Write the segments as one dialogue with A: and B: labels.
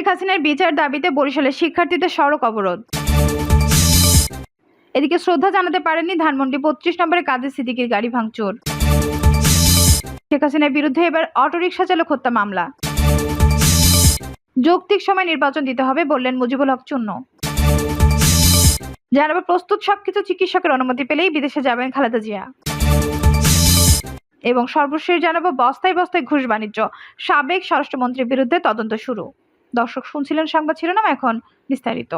A: শেখ হাসিনার বিচার দাবিতে বরিশালের শিক্ষার্থীদের সড়ক অবরোধ। এদিকে শ্রদ্ধা জানাতে পারেননি ধানমন্ডি বত্রিশ নম্বরে কাদের সিদ্দিকির গাড়ি ভাঙচুর। শেখ হাসিনার বিরুদ্ধে এবার অটোরিকশা চালক হত্যা মামলা। যৌক্তিক সময় নির্বাচন দিতে হবে বললেন মুজিবুল হক চূন্য জানাব প্রস্তুত সবকিছু চিকিৎসকের অনুমতি পেলেই বিদেশে যাবেন খালেদা জিয়া। এবং সর্বশেষ জানাব বস্তায় বস্তায় ঘুষ বাণিজ্য। সাবেক স্বরাষ্ট্রমন্ত্রীর বিরুদ্ধে তদন্ত শুরু। দর্শক শুনছিলেন সংবাদ শিরোনাম এখন বিস্তারিত।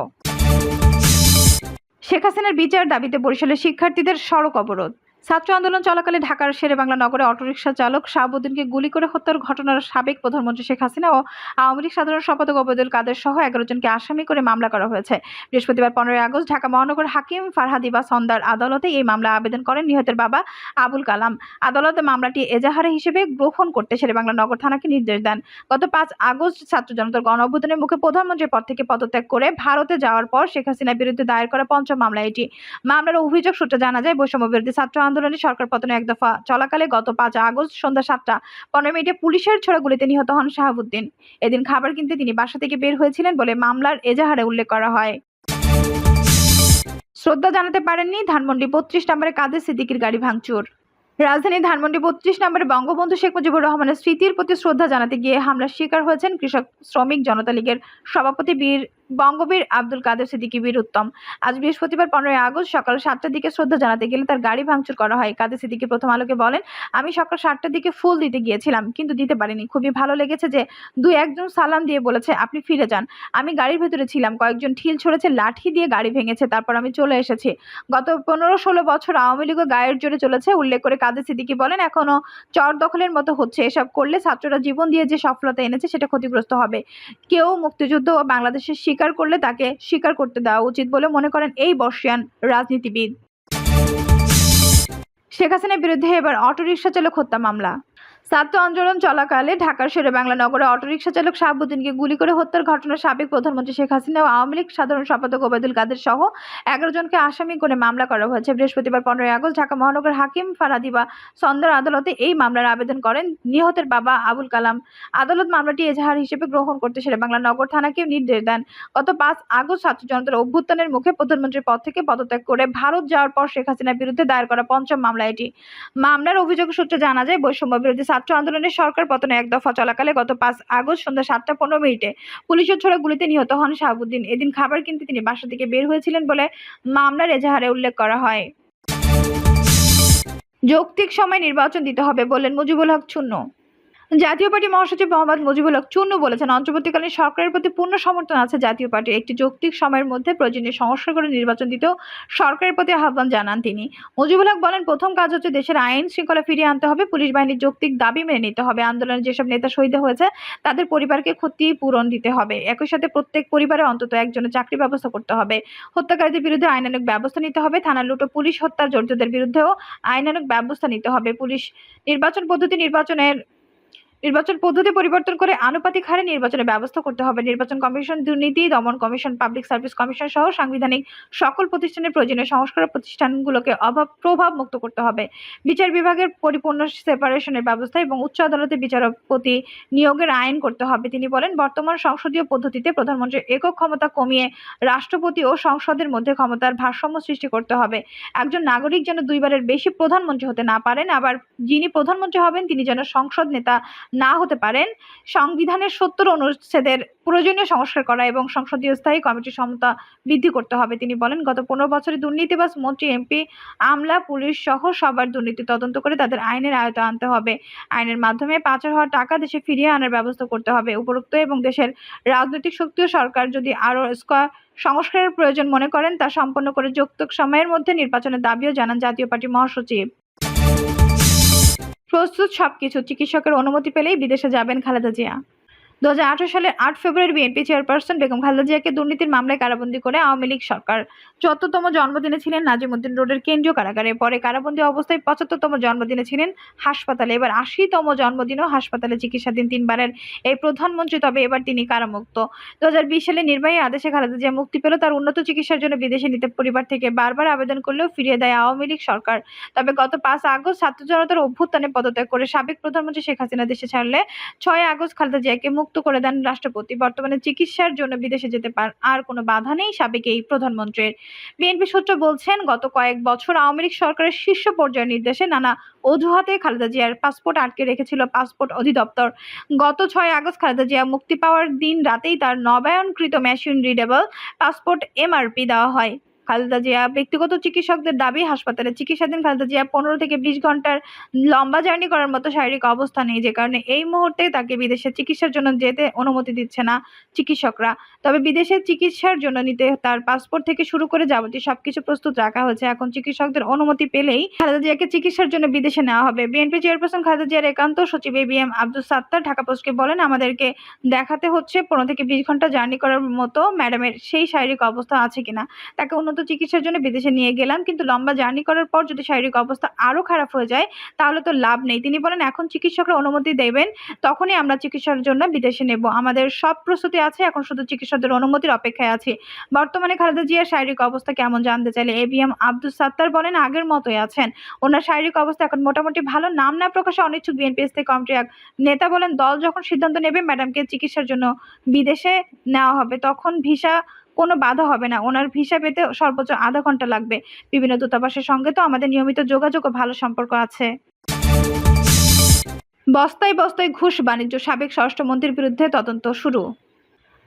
A: শেখ হাসিনার বিচার দাবিতে বরিশালের শিক্ষার্থীদের সড়ক অবরোধ। ছাত্র আন্দোলন চলাকালে ঢাকার শেরেবাংলা নগরে অটোরিকশা চালক শাহাবুদ্দিনকে গুলি করে হত্যার ঘটনার সাবেক প্রধানমন্ত্রী শেখ হাসিনা ও আওয়ামী লীগ সাধারণ সম্পাদক ওবায়দুল কাদের সহ এগারো জনকে আসামি করে মামলা করা হয়েছে। বৃহস্পতিবার পনেরোই আগস্ট ঢাকা মহানগর হাকিম ফারহাদিবা সন্দার আদালতে এই মামলা আবেদন করেন নিহতের বাবা আবুল কালাম। আদালত মামলাটি এজাহারে হিসেবে গ্রহণ করতে শেরেবাংলা নগর থানাকে নির্দেশ দেন। গত পাঁচ আগস্ট ছাত্র জনতার গণ অভ্যুত্থানের মুখে প্রধানমন্ত্রীর পদ থেকে পদত্যাগ করে ভারতে যাওয়ার পর শেখ হাসিনার বিরুদ্ধে দায়ের করা পঞ্চম মামলা এটি। মামলার অভিযোগ সূত্রে জানা যায় বৈষম্য বিরোধী ছাত্র আন্দোলনে সরকার পতনে এক দফা চলাকালে গত পাঁচ আগস্ট সন্ধ্যা সাতটা পনেরো মিনিটে পুলিশের ছোড়া গুলিতে নিহত হন শাহাবুদ্দিন। এদিন খাবার কিনতে তিনি বাসা থেকে বের হয়েছিলেন বলে মামলার এজাহারে উল্লেখ করা হয়। শ্রদ্ধা জানাতে পারেননি ধানমন্ডি বত্রিশ নম্বরে কাদের সিদ্দিকির গাড়ি ভাঙচুর। রাজধানী ধানমন্ডি বত্রিশ নম্বরে বঙ্গবন্ধু শেখ মুজিবুর রহমানের স্মৃতির প্রতি শ্রদ্ধা জানাতে গিয়ে হামলার শিকার হয়েছেন কৃষক শ্রমিক জনতা লীগের সভাপতি বীর বঙ্গবীর আব্দুল কাদের সিদ্দিকী বীর উত্তম। আজ বৃহস্পতিবার পনেরোই আগস্ট সকাল সাতটার দিকে শ্রদ্ধা জানাতে গেলে তার গাড়ি ভাঙচুর করা হয়। কাদের সিদ্দিকী প্রথম আলোকে বলেন, আমি সকাল সাতটার দিকে ফুল দিতে গিয়েছিলাম, কিন্তু দিতে পারিনি। খুবই ভালো লেগেছে যে দুই একজন সালাম দিয়ে বলেছে, আপনি ফিরে যান। আমি গাড়ির ভেতরে ছিলাম, কয়েকজন ঠিল ছড়েছে, লাঠি দিয়ে গাড়ি ভেঙেছে, তারপর আমি চলে এসেছি। গত পনেরো ষোলো বছর আওয়ামী লীগও গায়ের জোরে চলেছে। উল্লেখ করে কাদের সিদ্দিকী বলেন, এখনও চর দখলের মতো হচ্ছে। এসব করলে ছাত্ররা জীবন দিয়ে যে সফলতা এনেছে, সেটা ক্ষতিগ্রস্ত হবে। কেউ মুক্তিযুদ্ধ ও বাংলাদেশের স্বীকার করলে তাকে স্বীকার করতে দেওয়া উচিত বলে মনে করেন এই বর্ষিয়ান রাজনীতিবিদ। শেখ হাসিনার বিরুদ্ধে এবার অটোরিকশা চালক হত্যা মামলা। ছাত্র আন্দোলন চলাকালে ঢাকার শেরে বাংলা নগরে অটোরিকশা চালক শাহাবুদ্দিনকে গুলি করে হত্যার ঘটনার সাবেক প্রধানমন্ত্রী শেখ হাসিনা ও আওয়ামী লীগ সাধারণ সম্পাদক ওবায়দুল কাদের সহ এগারো জনকে আসামি করে মামলা করা হয়েছে। বৃহস্পতিবার পনেরোই আগস্ট ঢাকা মহানগর হাকিম ফারাদিবা সন্দর আদালতে এই মামলার আবেদন করেন। নিহতের বাবা আবুল কালাম। আদালত মামলাটি এজাহার হিসেবে গ্রহণ করতে শেরে বাংলা নগর থানাকে নির্দেশ দেন। গত পাঁচ আগস্ট ছাত্র জনতার অভ্যুত্থানের মুখে প্রধানমন্ত্রীর পদ থেকে পদত্যাগ করে ভারত যাওয়ার পর শেখ হাসিনার বিরুদ্ধে দায়ের করা পঞ্চম মামলা এটি। মামলার অভিযোগ সূত্রে জানা যায় বৈষম্য বিরোধী আন্দোলনের সরকার পতনে এক দফা চলাকালে গত পাঁচ আগস্ট সন্ধ্যা সাতটা পনেরো মিনিটে পুলিশের ছোড়া গুলিতে নিহত হন শাহাবুদ্দিন। এদিন খাবার কিনতে তিনি বাসা থেকে বের হয়েছিলেন বলে মামলার এজাহারে উল্লেখ করা হয়। যৌক্তিক সময় নির্বাচন দিতে হবে বললেন মুজিবুল হক চূন্য জাতীয় পার্টি মহাসচিব মোহাম্মদ মুজিবুল হক চূন্য বলেছেন, অন্তর্বর্তীকালীন সরকারের প্রতি পূর্ণ সমর্থন আছে জাতীয় পার্টির একটি যৌক্তিক সময়ের মধ্যে প্রয়োজনীয় সংস্কার করে নির্বাচন দিতেও সরকারের প্রতি আহ্বান জানান তিনি। মুজিবুল হক বলেন, প্রথম কাজ হচ্ছে দেশের আইন শৃঙ্খলা ফিরিয়ে আনতে হবে, পুলিশ বাহিনীর যৌক্তিক দাবি মেনে নিতে হবে। আন্দোলনে যেসব নেতা শহীদ হয়েছে, তাদের পরিবারকে ক্ষতি পূরণ দিতে হবে। একই সাথে প্রত্যেক পরিবারে অন্তত একজনের চাকরি ব্যবস্থা করতে হবে। হত্যাকারীদের বিরুদ্ধে আইনানুগ ব্যবস্থা নিতে হবে থানা লুটো পুলিশ হত্যার জড়িতদের বিরুদ্ধেও আইনানুগ ব্যবস্থা নিতে হবে। পুলিশ নির্বাচন পদ্ধতি নির্বাচনের নির্বাচন পদ্ধতি পরিবর্তন করে আনুপাতিক হারে নির্বাচনের ব্যবস্থা করতে হবে। নির্বাচন কমিশন দুর্নীতি, দমন কমিশন পাবলিক সার্ভিস কমিশন সহ সাংবিধানিক সকল প্রতিষ্ঠানের প্রয়োজনীয় সংস্কার প্রতিষ্ঠানগুলোকে অভাব, প্রভাব মুক্ত করতে হবে। বিচার বিভাগের পরিপূর্ণ সেপারেশনের ব্যবস্থা এবং উচ্চ আদালতে বিচারপতি নিয়োগের আইন করতে হবে। তিনি বলেন, বর্তমান সংসদীয় পদ্ধতিতে প্রধানমন্ত্রীর একক ক্ষমতা কমিয়ে রাষ্ট্রপতি ও সংসদের মধ্যে ক্ষমতার ভারসাম্য সৃষ্টি করতে হবে। একজন নাগরিক যেন দুইবারের বেশি প্রধানমন্ত্রী হতে না পারেন, আবার যিনি প্রধানমন্ত্রী হবেন, তিনি যেন সংসদ নেতা না হতে পারেন, সংবিধানের সত্তর অনুচ্ছেদের প্রয়োজনীয় সংস্কার করা এবং সংসদীয় স্থায়ী কমিটির সমতা বৃদ্ধি করতে হবে। তিনি বলেন, গত পনেরো বছরে দুর্নীতিবাজ মন্ত্রী এমপি আমলা, পুলিশ সহ সবার দুর্নীতি তদন্ত করে তাদের আইনের আয়ত্তে আনতে হবে। আইনের মাধ্যমে পাচার হওয়া টাকা দেশে ফিরিয়ে আনার ব্যবস্থা করতে হবে। উপরোক্ত এবং দেশের রাজনৈতিক শক্তি ও সরকার যদি আরও স্কোয়ার সংস্কারের প্রয়োজন মনে করেন, তা সম্পন্ন করে যৌক্তিক সময়ের মধ্যে নির্বাচনের দাবিও জানান জাতীয় পার্টি মহাসচিব। প্রস্তুত সবকিছু। চিকিৎসকের অনুমতি পেলেই বিদেশে যাবেন খালেদা জিয়া। দু সালের আট ফেব্রুয়ারি বিএনপি চেয়ারপারসন বেগম খালেদা জিয়াকে দুর্নীতির মামলায় কারাবন্দী করে আওয়ামী লীগ সরকার। চতুর্থতম জন্মদিনে ছিলেন নাজিমুদ্দিন রোডের কেন্দ্রীয় কারাগারে। পরে কারাবন্দি অবস্থায় পঁচাত্তরতম জন্মদিনে ছিলেন হাসপাতালে। এবার আশিতম জন্মদিনেও হাসপাতালে চিকিৎসাধীন তিনবারের এই প্রধানমন্ত্রী, তবে এবার তিনি কারামুক্ত। দু হাজার বিশ সালে নির্বাহী আদেশে খালেদা জিয়া মুক্তি পেল তার উন্নত চিকিৎসার জন্য বিদেশে নিতে পরিবার থেকে বারবার আবেদন করলেও ফিরিয়ে দেয় আওয়ামী লীগ সরকার। তবে গত পাঁচ আগস্ট ছাত্র জনতার অভ্যুত্থানে পদত্যাগ করে সাবেক প্রধানমন্ত্রী শেখ হাসিনা দেশে ছাড়লে ছয় আগস্ট খালেদা জিয়াকে মুক্তি মুক্ত করে দেন রাষ্ট্রপতি। বর্তমানে চিকিৎসার জন্য বিদেশে যেতে পার, আর কোনো বাধা নেই সাবেক এই প্রধানমন্ত্রীর। বিএনপি সূত্র বলছেন, গত কয়েক বছর আওয়ামী লীগ সরকারের শীর্ষ পর্যায়ের নির্দেশে নানা অজুহাতে খালেদা জিয়ার পাসপোর্ট আটকে রেখেছিল পাসপোর্ট অধিদপ্তর। গত ছয় আগস্ট খালেদা জিয়া মুক্তি পাওয়ার দিন রাতেই তার নবায়নকৃত মেশিন রিডেবল পাসপোর্ট এমআরপি দেওয়া হয়। খালেদা জিয়া ব্যক্তিগত চিকিৎসকদের দাবি, হাসপাতালে চিকিৎসাধীন খালেদা জিয়া পনেরো থেকে বিশ ঘণ্টার লম্বা জার্নি করার মতো শারীরিক অবস্থা নেই, যে কারণে এই মুহূর্তে তাকে বিদেশে চিকিৎসার জন্য যেতে অনুমতি দিচ্ছে না চিকিৎসকরা। তবে বিদেশে চিকিৎসার জন্য নিতে তার পাসপোর্ট থেকে শুরু করে যাবতীয় সবকিছু প্রস্তুত রাখা হয়েছে। এখন চিকিৎসকদের অনুমতি পেলেই খালেদা জিয়াকে চিকিৎসার জন্য বিদেশে নেওয়া হবে। বিএনপি চেয়ারপারসন খালেদা জিয়ার একান্ত সচিব A B M Abdul Sattar Dhaka পোস্টকে বলেন, আমাদেরকে দেখাতে হচ্ছে পনেরো থেকে বিশ ঘণ্টা জার্নি করার মতো ম্যাডামের সেই শারীরিক অবস্থা আছে কিনা। তাকে উন্নত চিকিৎসার জন্য বিদেশে নিয়ে গেলাম, কিন্তু লম্বা জার্নি করার পর যদি শারীরিক অবস্থা আরও খারাপ হয়ে যায়, তাহলে তো লাভ নেই। তিনি বলেন, এখন চিকিৎসকরা অনুমতি দেবেন, তখনই আমরা চিকিৎসার জন্য বিদেশে নেব। আমাদের সব প্রস্তুতি আছে, এখন শুধু চিকিৎসকদের অনুমতির অপেক্ষায় আছি। বর্তমানে খালেদা জিয়ার শারীরিক অবস্থা কেমন জানতে চাইলে A B M Abdul Sattar বলেন, আগের মতোই আছেন। ওনার শারীরিক অবস্থা এখন মোটামুটি ভালো। নাম না প্রকাশে অনিচ্ছুক বিএনপি স্থায়ী কমিটির এক নেতা বলেন, দল যখন সিদ্ধান্ত নেবে, ম্যাডামকে চিকিৎসার জন্য বিদেশে নেওয়া হবে। তখন ভিসা কোনো বাধা হবে না। ওনার ভিসা পেতে সর্বোচ্চ আধা ঘণ্টা লাগবে। বিভিন্ন দূতাবাসের সঙ্গে তো আমাদের নিয়মিত যোগাযোগ ও ভালো সম্পর্ক আছে। বস্তায় বস্তায় ঘুষ বাণিজ্য সাবেক স্বরাষ্ট্রমন্ত্রীর বিরুদ্ধে তদন্ত শুরু।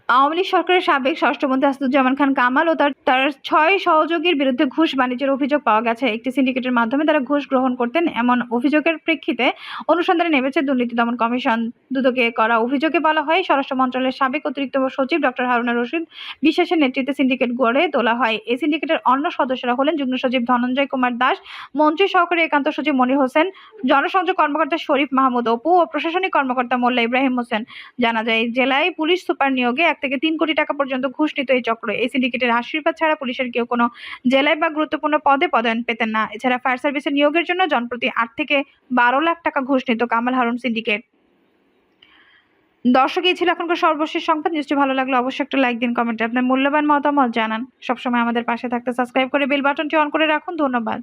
A: আওয়ামী লীগ সরকারের সাবেক স্বরাষ্ট্রমন্ত্রী আসাদুজ্জামান খান কামাল ও তার তার ছয় সহযোগীর বিরুদ্ধে ঘুষ বাণিজ্যের অভিযোগ পাওয়া গেছে। একটি সিন্ডিকেটের মাধ্যমে তারা ঘুষ গ্রহণ করতেন। এমন অভিযোগের প্রেক্ষিতে অনুসন্ধানে নেমেছে দুর্নীতি দমন কমিশন। দুদকে করা অভিযোগে বলা হয়, স্বরাষ্ট্র মন্ত্রণালয়ের সাবেক অতিরিক্ত সচিব ডক্টর হারুনা রশিদ বিশ্বাসের নেতৃত্বে সিন্ডিকেট গড়ে তোলা হয়। এই সিন্ডিকেটের অন্য সদস্যরা হলেন যুগ্ম সচিব ধনঞ্জয় কুমার দাস, মন্ত্রী সহকারী একান্ত সচিব মনির হোসেন, জনসংযোগ কর্মকর্তা শরীফ মাহমুদ অপু ও প্রশাসনিক কর্মকর্তা মোল্লা ইব্রাহিম হোসেন। জানা যায়, জেলায় পুলিশ সুপার নিয়োগে এক থেকে তিন কোটি টাকা পর্যন্ত ঘুষ নিত এই চক্র। এই সিন্ডিকেটের আশীর্বাদ ছাড়া পুলিশের কেউ কোনো জেলায় বা গুরুত্বপূর্ণ পদে পদায়ন পেতেন না। এছাড়া ফায়ার সার্ভিসের নিয়োগের জন্য জনপ্রতি আট থেকে বারো লাখ টাকা ঘুষ নিত কামাল হারুন সিন্ডিকেট। দর্শক, এই ছিল এখনকার সর্বশেষ সংবাদ। নিশ্চয়ই ভালো লাগল অবশ্যই একটা লাইক দিন, কমেন্টে আপনার মূল্যবান মতামত জানান। সবসময় আমাদের পাশে থাকতে সাবস্ক্রাইব করে বেল বাটনটি অন করে রাখুন। ধন্যবাদ।